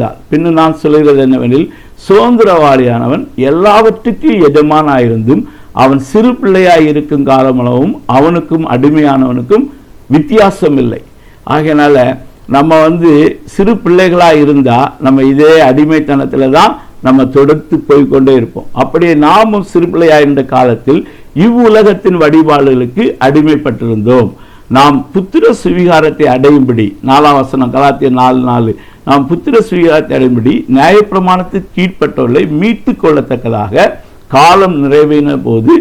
பின்னு நான் சொல்லுகிறது என்னவெனில் சுதந்திரவாளியானவன் எல்லாவற்றுக்கும் எஜமானாயிருந்தும் அவன் சிறு பிள்ளையாய் இருக்கும் காலமளவும் அவனுக்கும் அடிமையானவனுக்கும் வித்தியாசம் இல்லை ஆகையினால நம்ம வந்து சிறு பிள்ளைகளா இருந்தா நம்ம இதே அடிமைத்தனத்தில் தான் நம்ம தொடர்ந்து போய்க்கொண்டே இருப்போம். அப்படியே நாமும் சிறு பிள்ளையாயிருந்த காலத்தில் இவ்வுலகத்தின் வழிபாடுகளுக்கு அடிமைப்பட்டிருந்தோம். நாம் புத்திர சுவிகாரத்தை அடையும்படி நாலாம் வசனம் கலாத்திய நாலு நாலு நாம் புத்திர சுவிகாரத்தை அடையும்படி நியாயப்பிரமாணத்துக்கு கீழ்ப்பட்டவர்களை மீட்டு கொள்ளத்தக்கதாக காலம் நிறைவேறின போது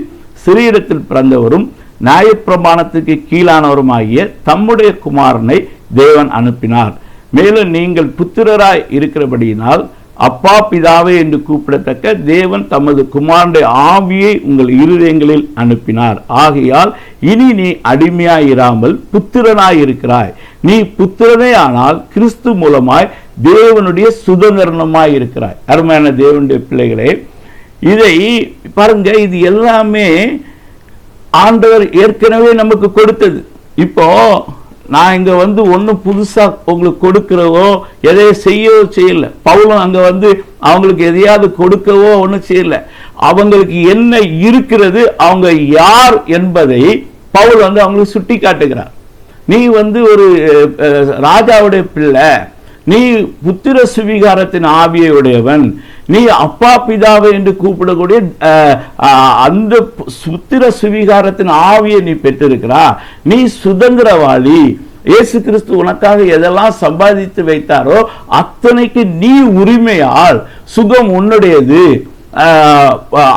சிறியிடத்தில் பிறந்தவரும் நியாயப்பிரமாணத்துக்கு கீழானவருமாகிய தம்முடைய குமாரனை தேவன் அனுப்பினார். மேலும் நீங்கள் புத்திரராய் இருக்கிறபடியினால் அப்பா பிதாவே என்று கூப்பிடத்தக்க தேவன் தமது குமாரனுடைய ஆவியை உங்கள் இருதயங்களில் அனுப்பினார். ஆகையால் இனி நீ அடிமையாயிராமல் இராமல் நீ புத்திரனே ஆனால் கிறிஸ்து மூலமாய் தேவனுடைய சுதந்திரனமாய் இருக்கிறாய் அருமையான தேவனுடைய பிள்ளைகளே இதை பாருங்க இது எல்லாமே ஆண்டவர் ஏற்கனவே நமக்கு கொடுத்தது. இப்போ நான் இங்க வந்து ஒன்றும் புதுசா உங்களுக்கு கொடுக்கிறவோ எதையோ செய்யவோ செய்யல. பவுலும் அங்க வந்து அவங்களுக்கு எதையாவது கொடுக்கவோ ஒன்றும் செய்யல. அவங்களுக்கு என்ன இருக்கிறது அவங்க யார் என்பதை பவுல் வந்து அவங்களுக்கு சுட்டி காட்டுகிறார் நீ வந்து ஒரு ராஜாவுடைய பிள்ளை நீ புத்திர சுவிகாரத்தின் ஆவியை உடையவன் நீ அப்பா பிதாவை என்று கூப்பிடக்கூடிய அஹ், அஹ், அந்த புத்திர சுவிகாரத்தின் ஆவியை நீ பெற்றிருக்கிறா நீ சுதந்திரவாளி. இயேசு கிறிஸ்து உனக்காக எதெல்லாம் சம்பாதித்து வைத்தாரோ அத்தனைக்கு நீ உரிமையால் சுகம் உன்னுடையது ஆஹ்,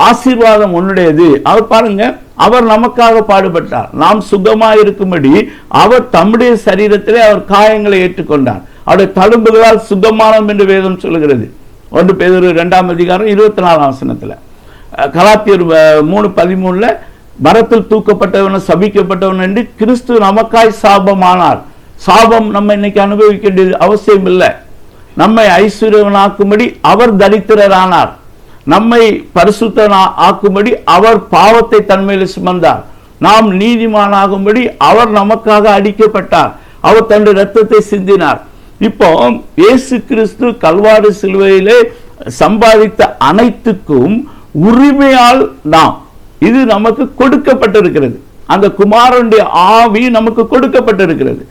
ஆசீர்வாதம் உன்னுடையது. அவர் பாருங்க அவர் நமக்காக பாடுபட்டார். நாம் சுகமா இருக்கும்படி அவர் தம்முடைய சரீரத்திலே அவர் காயங்களை ஏற்றுக்கொண்டார். அவருடைய தழும்புகளால் சுகமானம் என்று வேதம் சொல்லுகிறது. ஒன்று பேர் ரெண்டாம் அதிகாரம் இருபத்தி நாலாம் வசனத்தில் கலாத்தியர் மூணு பதிமூணுல மரத்தில் தூக்கப்பட்டவன் சபிக்கப்பட்டவன் என்று கிறிஸ்து நமக்காய் சாபமானார். சாபம் நம்ம இன்னைக்கு அனுபவிக்க வேண்டியது அவசியம் இல்லை. நம்மை ஐஸ்வர்யவனாக்கும்படி அவர் தரித்திரரானார். நம்மை பரிசுத்தனா ஆக்கும்படி அவர் பாவத்தை தன்மையில் சுமந்தார். நாம் நீதிமானாகும்படி அவர் நமக்காக அடிக்கப்பட்டார். அவர் தன்னுடைய ரத்தத்தை சிந்தினார். இப்போ இயேசு கிறிஸ்து கல்வாடு சிலுவையிலே சம்பாதித்த அனைத்துக்கும் உரிமையால் நாம் இது நமக்கு கொடுக்கப்பட்டிருக்கிறது. அந்த குமாரனுடைய ஆவி நமக்கு கொடுக்கப்பட்டிருக்கிறது.